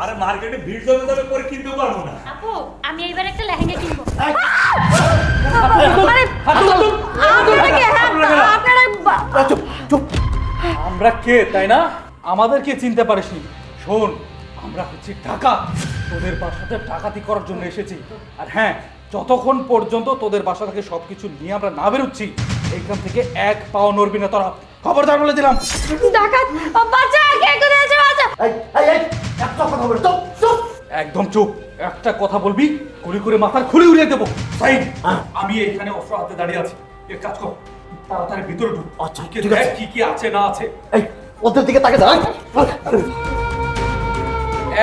আরে মার্কেটে ভিড় জমে যাবে পরে কিনতেও পারব না। আপু আমি এইবার একটা লেহেঙ্গা কিনবো। আরে আপনারা হ্যাঁ, আপনারা চুপ চুপ। আমরা কে তাই না? আমাদেরকে চিনতে পারিসনি? শোন আমরা হচ্ছি ঢাকা। তোদের বাসাতে ডাকাতি করার জন্য এসেছি। আর হ্যাঁ যতক্ষণ পর্যন্ত তোদের বাসা থেকে সবকিছু নিয়ে আমরা না বেরোচ্ছি এইখান থেকে এক পাও নড়বি না তোরা। খবরদার বলে দিলাম। ডাকাত বাচ্চা কে কোথায় এই এই এই একটা কথা বলে চুপ চুপ। একদম চুপ। একটা কথা বলবি গুলি করে মাথার খুলি উড়িয়ে দেবো। সাইড আমি এইখানে অস্ত্র হাতে দাঁড়িয়ে আছি। এক কাজ কর তাড়াতাড়ি ভিতরে ঢুক। আচ্ছা, ঠিক আছে। কি কি আছে না আছে। এই ওদের দিকে তাকে দাঁড়াই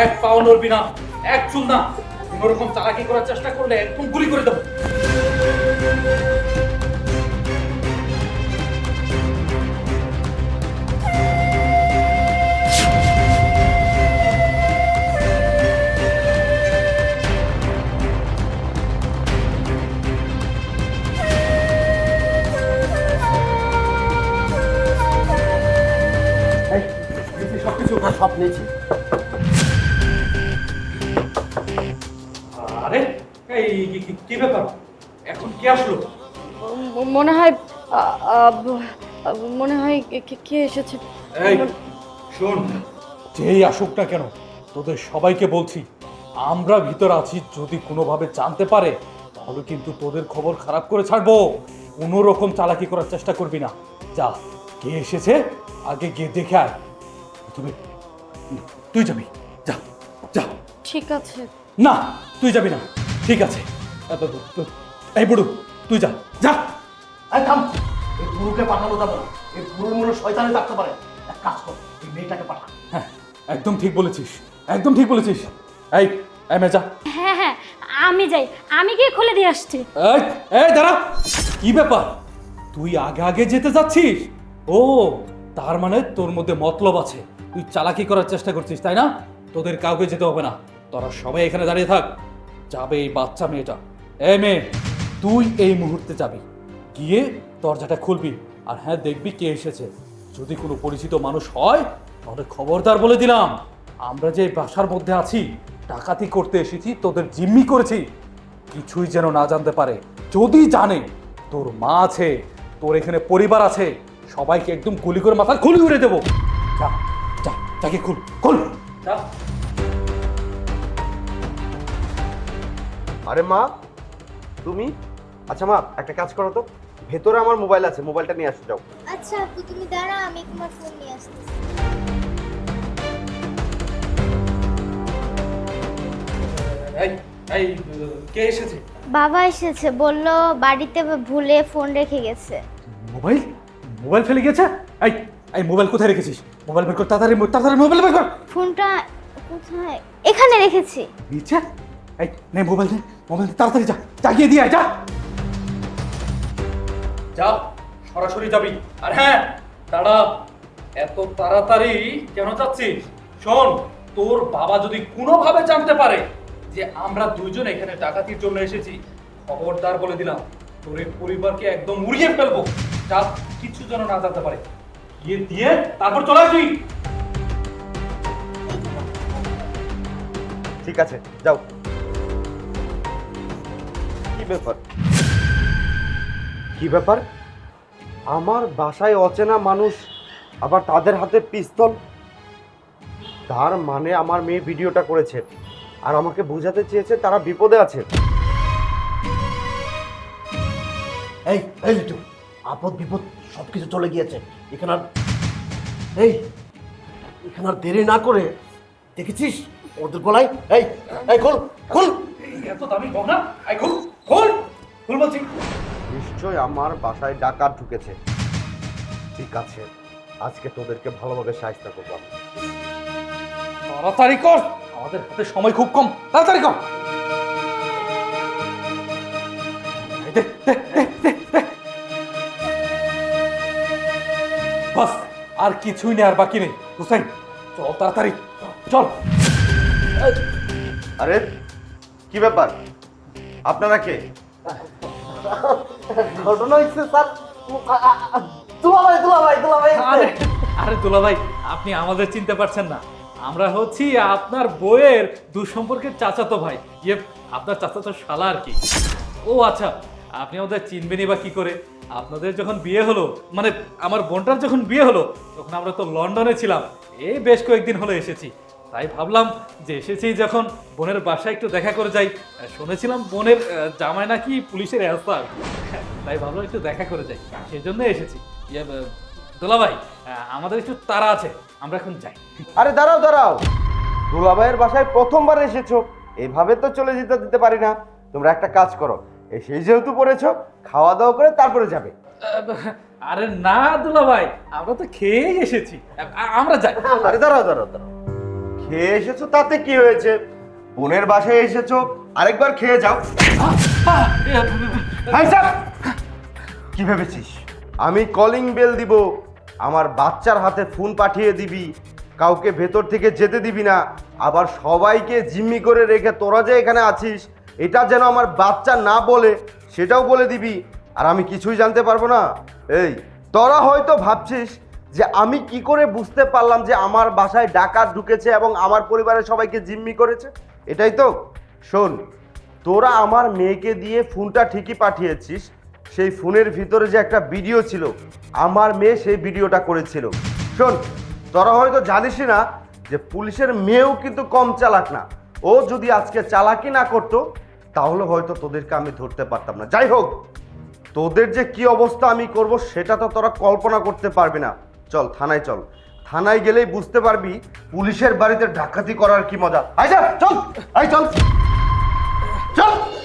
এক পাও নড়বি না এক চুল না। কোন রকম চালাকি করার চেষ্টা করলে একদম গুলি করে দেবো। সবকিছু সব আরে এই কি- কি- কি ব্যাপার? এখন কি আসলো? ম- মনে হয় আ, আ, ব- আ, মনে হয় কে- কে- কে এসেছে। এই শোন। যেই আসুক না কেন তোদের সবাইকে বলছি আমরা ভিতর আছি যদি কোনোভাবে জানতে পারে তাহলে কিন্তু তোদের খবর খারাপ করে ছাড়বো। কোনো রকম চালাকি করার চেষ্টা করবি না। যা কে এসেছে আগে গিয়ে দেখে আয়। তুমি তুই যাবি। যা যা। ঠিক আছে। না তুই যাবি না। ঠিক আছে। এই বুড়ু তুই যা যা। এই থাম। এই গুরুকে পাঠানো যাবে না। এই গুরুর মনে শয়তানে থাকতে পারে। এক কাজ কর এই মেয়েটাকে পাঠা। হ্যাঁ একদম ঠিক বলেছিস একদম ঠিক বলেছিস। এই এই মেজা হ্যাঁ হ্যাঁ আমি যাই। আমি গিয়ে খুলে দিয়ে আসছি। এই এই দাঁড়া। কি ব্যাপার? তুই আগে আগে যেতে যাচ্ছিস? ও তার মানে তোর মধ্যে মতলব আছে। তুই চালাকি করার চেষ্টা করছিস, তাই না? তোদের কাউকে যেতে হবে না। তোরা সবাই এখানে দাঁড়িয়ে থাক। যাবে এই বাচ্চা মেয়েটা। এ মেয়ে, তুই এই মুহূর্তে যাবি। গিয়ে দরজাটা খুলবি। আর হ্যাঁ দেখবি কে এসেছে। যদি কোনো পরিচিত মানুষ হয়, তাহলে খবরদার বলে দিলাম। আমরা যে বাসার মধ্যে আছি, ডাকাতি করতে এসেছি, তোদের জিম্মি করেছি। কিছুই যেন না জানতে পারে। যদি জানে, তোর মা আছে, তোর এখানে পরিবার আছে, সবাইকে একদম গুলি করে মাথার খুলি উড়ে দেবো। যাকে খুল খুল। আরে মা তুমি? আচ্ছা মা একটা কাজ করো তো। ভেতরে আমার মোবাইল আছে মোবাইলটা নিয়ে আসো যাও। আচ্ছা আপু তুমি দাঁড়া আমি তোমার ফোন নিয়ে আসতেছি। এই এই কে এসেছে? বাবা এসেছে বলল বাড়িতে ভুলে ফোন রেখে গেছে। মোবাইল? মোবাইল ফেলে গেছে এই এই মোবাইল কোথায় রেখেছিস? মোবাইল বের কর তাড়াতাড়ি তাড়াতাড়ি মোবাইল বের কর। ফোনটা কোথায়? এখানে রেখেছি। নিচে? এই নে মোবাইল নে মোবাইল নে, তাড়াতাড়ি যা যা গিয়ে দিয়ে আয়, যা। যা সরাসরি যাবি। আর হ্যাঁ দাঁড়া এত তাড়াতাড়ি কেন যাচ্ছিস? শোন তোর বাবা যদি কোনোভাবে জানতে পারে যে আমরা দুইজন এখানে ডাকাতির জন্য এসেছি খবরদার বলে দিলাম তোর এই পরিবারকে একদম উড়িয়ে ফেলব। যা কিছু যেন না জানতে পারে। গিয়ে দিয়ে তারপর চলে আসবি। ঠিক আছে যাও। কি ব্যাপার? কি ব্যাপার? আমার বাসায় অচেনা মানুষ আবার তাদের হাতে পিস্তল? তার মানে আমার মেয়ে ভিডিওটা করেছে আর আমাকে বোঝাতে চেয়েছে তারা বিপদে আছে। এই এই আপদ বিপদ সব কিছু চলে গিয়েছে। এখানে আর এই এখানে আর দেরি না করে দেখেছিস ওদের গলায়? এই এই খোল খোল। এত দামি গহনা? আই খুল খুল। খুল বলছি। নিশ্চয় আমার বাসায় ডাকাত ঢুকেছে। ঠিক আছে আজকে তোদেরকে ভালোভাবে সাহায্য করব আমি। তাড়াতাড়ি কর। আমাদের হাতে সময় খুব কম। তাড়াতাড়ি কর। এই দে, দে, দে, আর কিছুই নেই আর বাকি নেই। হুসাইন চল তাড়াতাড়ি। চল। আরে কি ব্যাপার? আপনারা কে? ঘটনা হচ্ছে স্যার দুলা ভাই দুলা ভাই ভাই আরে আরে দুলা ভাই আপনি আমাদের চিনতে পারছেন না। আমরা হচ্ছি আপনার বইয়ের দুঃসম্পর্কের চাচাতো ভাই। ইয়ে আপনার চাচাতো শালা আর কি। ও আচ্ছা আপনি আমাদের চিনবেনই বা কি করে? আপনাদের যখন বিয়ে হলো মানে আমার বোনটার যখন বিয়ে হলো তখন আমরা তো লন্ডনে ছিলাম। এই বেশ কয়েকদিন হলো এসেছি। তাই ভাবলাম যে এসেছি যখন বোনের বাসায় একটু দেখা করে যাই। শুনেছিলাম বোনের জামাই নাকি পুলিশের অ্যাস্তার তাই ভাবলাম একটু দেখা করে যাই। সেই জন্য এসেছি। ইয়ে, দোলাভাই আমাদের একটু তারা আছে। আমরা এখন যাই। আরে দাঁড়াও দাঁড়াও। দুলাভাইয়ের বাসায় প্রথমবার এসেছ। এভাবে তো চলে যেতে দিতে পারি না। তোমরা একটা কাজ করো। এসেই যেহেতু পড়েছো খাওয়া দাওয়া করে তারপরে যাবে। আরে না দুলাভাই আমরা তো খেয়েই এসেছি। আমরা যাই। আরে দাঁড়াও দাঁড়াও দাঁড়াও। খেয়ে এসেছ তাতে কি হয়েছে? বোনের বাসায় এসেছ আরেকবার খেয়ে যাও। কি ভেবেছিস? আমি কলিং বেল দিব আমার বাচ্চার হাতে ফোন পাঠিয়ে দিবি কাউকে ভেতর থেকে যেতে দিবি না আবার সবাইকে জিম্মি করে রেখে তোরা যে এখানে আছিস এটা যেন আমার বাচ্চা না বলে সেটাও বলে দিবি। আর আমি কিছুই জানতে পারব না। এই, তোরা হয়তো ভাবছিস যে আমি কি করে বুঝতে পারলাম যে আমার বাসায় ডাকাত ঢুকেছে এবং আমার পরিবারের সবাইকে জিম্মি করেছে? এটাই তো। শোন, তোরা আমার মেয়েকে দিয়ে ফোনটা ঠিকই পাঠিয়েছিস। সেই ফোনের ভিতরে যে একটা ভিডিও ছিল, আমার মেয়ে সেই ভিডিওটা করেছিল। শোন, তোরা হয়তো জানিসই না যে পুলিশের মেয়েও কিন্তু কম চালাক না। ও যদি আজকে চালাকি না করতো তাহলে হয়তো তোদেরকে আমি ধরতে পারতাম না। যাই হোক, তোদের যে কি অবস্থা আমি করব সেটা তো তোরা কল্পনা করতে পারবি না। চল, থানায় চল। থানায় গেলেই বুঝতে পারবি পুলিশের বাড়িতে ডাকাতি করার কি মজা। আই যা, চল আই চল। চল।